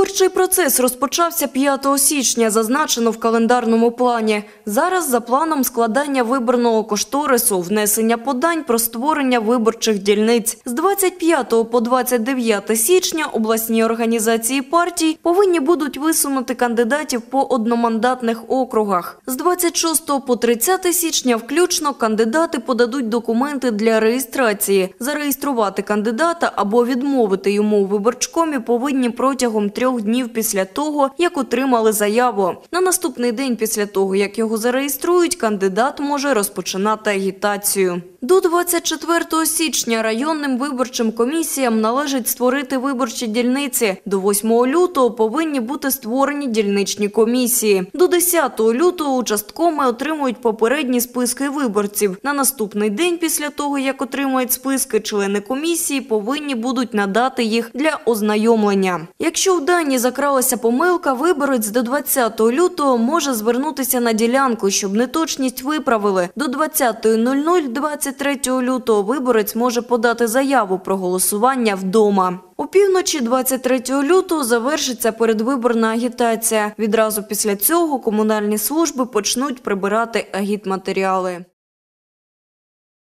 Виборчий процес розпочався 5 січня, зазначено в календарному плані. Зараз за планом складання виборного кошторису, внесення подань про створення виборчих дільниць. З 25 по 29 січня обласні організації партій повинні будуть висунути кандидатів по одномандатних округах. З 26 по 30 січня включно кандидати подадуть документи для реєстрації. Зареєструвати кандидата або відмовити йому у виборчкомі повинні протягом трьох днів після того, як отримали заяву. На наступний день після того, як його зареєструють, кандидат може розпочинати агітацію. До 24 січня районним виборчим комісіям належить створити виборчі дільниці. До 8 лютого повинні бути створені дільничні комісії. До 10 лютого участкоми отримують попередні списки виборців. На наступний день після того, як отримають списки, члени комісії повинні будуть надати їх для ознайомлення. Якщо в дані закралася помилка, виборець до 20 лютого може звернутися на ділянку, щоб неточність виправили. До 20.00 23 лютого виборець може подати заяву про голосування вдома. Опівночі 23 лютого завершиться передвиборна агітація. Відразу після цього комунальні служби почнуть прибирати агітматеріали.